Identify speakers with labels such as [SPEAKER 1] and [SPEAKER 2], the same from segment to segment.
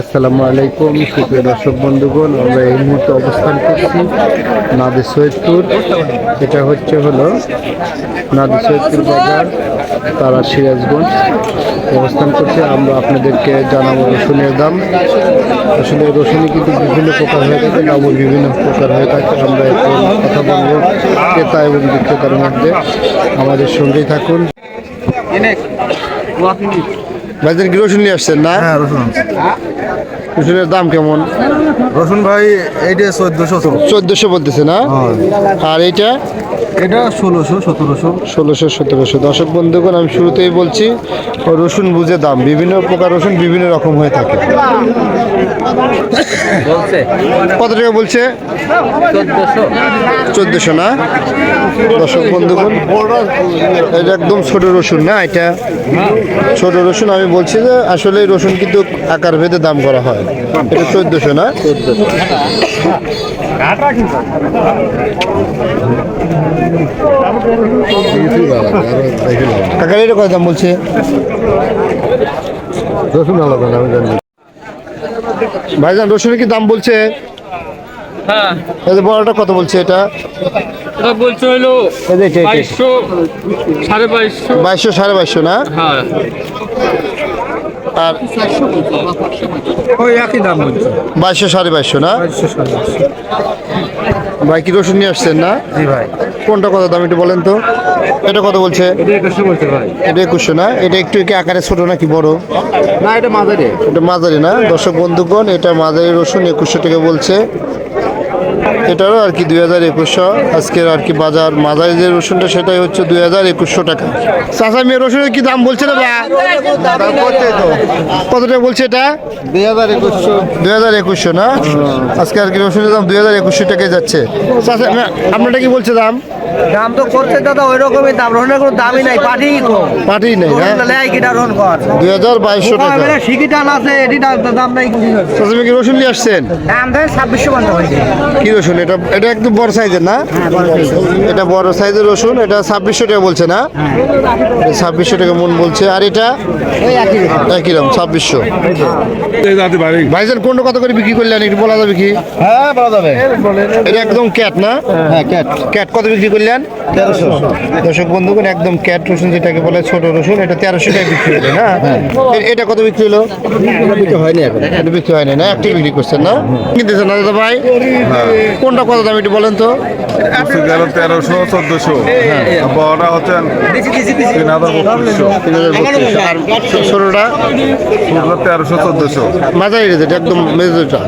[SPEAKER 1] আসসালামু আলাইকুম, সুপ্রিয় দর্শক বন্ধুগণ, আমরা এই মুহূর্তে অবস্থান করছি নাদের সৈয়দপুর। এটা হচ্ছে হলো নাদের সৈয়দপুর বাজার, তারা সিরাজগঞ্জ। অবস্থান করছে, আমরা আপনাদেরকে জানাব রসুনের দাম। আসলে রসুনে কিন্তু বিভিন্ন প্রকার হয়ে থাকে দামও বিভিন্ন প্রকার হয়ে থাকে। আমরা এখন কথা বলব ক্রেতা এবং বিক্রেতার মধ্যে। আমাদের সঙ্গেই থাকুন। ভাইজান কি রসুন নিয়ে আসছেন না?
[SPEAKER 2] হ্যাঁ রসুন
[SPEAKER 1] রসুনের দাম কেমন?
[SPEAKER 2] রসুন ভাই এইটা চোদ্দশো
[SPEAKER 1] চোদ্দশো বলতেছে না? আর এইটা?
[SPEAKER 2] এটা ষোলোশো সতেরোশো।
[SPEAKER 1] ষোলোশো সতেরোশো। দর্শক বন্ধুগণ আমি শুরুতেই বলছি রসুন বুঝে দাম। বিভিন্ন প্রকার রসুন বিভিন্ন রকম হয়ে থাকে। কত টাকা বলছে? চোদ্দশো না? দর্শক বন্ধুগণ এটা একদম ছোট রসুন না এটা? ছোট রসুন আমি বলছি যে আসলে রসুন কিন্তু আকার ভেদে দাম করা হয়। এটা চোদ্দশো না? কাকার এটা কত দাম বলছে? রসুন আলাদা ভাইজান রসুনের কি দাম বলছে?
[SPEAKER 3] হ্যাঁ।
[SPEAKER 1] এই বড়টা কত বলছে এটা?
[SPEAKER 3] এটা বলছে হলো। বাইশশো সাড়ে বাইশশো।
[SPEAKER 1] বাইশশো সাড়ে বাইশশো না?
[SPEAKER 3] হ্যাঁ।
[SPEAKER 1] আর
[SPEAKER 2] ওই একই দাম বলছে।
[SPEAKER 1] বাইশশো সাড়ে বাইশশো না? ভাই কি রসুন নিয়ে আসছেন না?
[SPEAKER 2] জি ভাই।
[SPEAKER 1] কোনটা কত দাম একটু বলেন তো। এটা কত বলছে?
[SPEAKER 2] এটা একুশশো
[SPEAKER 1] এটা একুশশো না? এটা একটু কি আকারে ছোট নাকি বড়?
[SPEAKER 2] না এটা মাঝারি।
[SPEAKER 1] এটা মাঝারি না? দর্শক বন্ধুগণ এটা মাঝারি রসুন একুশশো টাকা বলছে। এটারও আর কি দুই হাজার একুশশো। আজকের আর কি বাজার মাঝারি যে রসুনটা সেটাই হচ্ছে দুই হাজার একুশশো টাকা। চাষা মেয়ে রসুনের কি দাম বলছে না বা কত টাকা বলছে এটা?
[SPEAKER 2] দুই হাজার একুশশো।
[SPEAKER 1] দুই হাজার একুশশো না? আজকে আর কি রসুনের দাম দুই হাজার একুশশো টাকায় যাচ্ছে। চাষা আপনারটা কি বলছে দাম?
[SPEAKER 4] দাম তো করছে দাদা ওই রকমই দাম। রোহনের কোনো দামই নাই পাঠি কম।
[SPEAKER 1] পাটি নেই না
[SPEAKER 4] লেয় কিটা রোহন কর।
[SPEAKER 1] টাকা।
[SPEAKER 4] মানে আছে এটি দাম- দাম নাই
[SPEAKER 1] মেয়ে কি রসুন নিয়ে আসছেন?
[SPEAKER 4] দাম ধরেন ছাব্বিশশো পর্যন্ত হয়েছে।
[SPEAKER 1] কি রসুন? এটা এটা একটু বড় সাইজের না? এটা বড় সাইজের রসুন এটা ছাব্বিশশো টাকা বলছে না? ছাব্বিশশো টাকা মন বলছে আর এটা? একই রকম। ছাব্বিশশো। ভাইজান কোনটা কত করে বিক্রি করলেন? একটু বলা যাবে কি?
[SPEAKER 2] হ্যাঁ বলা যাবে।
[SPEAKER 1] এটা একদম ক্যাট না?
[SPEAKER 2] হ্যাঁ ক্যাট।
[SPEAKER 1] ক্যাট কত বিক্রি করলেন
[SPEAKER 2] তেরোশো।
[SPEAKER 1] দর্শক বন্ধুগণ একদম ক্যাট রসুন যেটাকে বলে ছোট রসুন এটা তেরোশো টাকা বিক্রি হলো না? এ- এটা কত বিক্রি হলো?
[SPEAKER 2] হয়নি এখন।
[SPEAKER 1] এটা বিক্রি হয়নি না? একটাই বিক্রি করছেন না? কিনতেছেন না দাদা ভাই? কোনটা কত দাম একটু বলেন তো?
[SPEAKER 5] তেরোশো চোদ্দশো। বড়টা হচ্ছে তিন হাজার ছোটটা? তেরোশো চোদ্দশো।
[SPEAKER 1] মাঝারি যেটা একদম মেজোটা।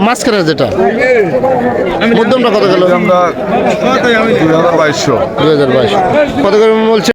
[SPEAKER 1] মাঝখানের যেটা? মধ্যমটা কত গেল?
[SPEAKER 5] আমরা দুই হাজার বাইশশো।
[SPEAKER 1] দুই হাজার বাইশ কত করে বলছে?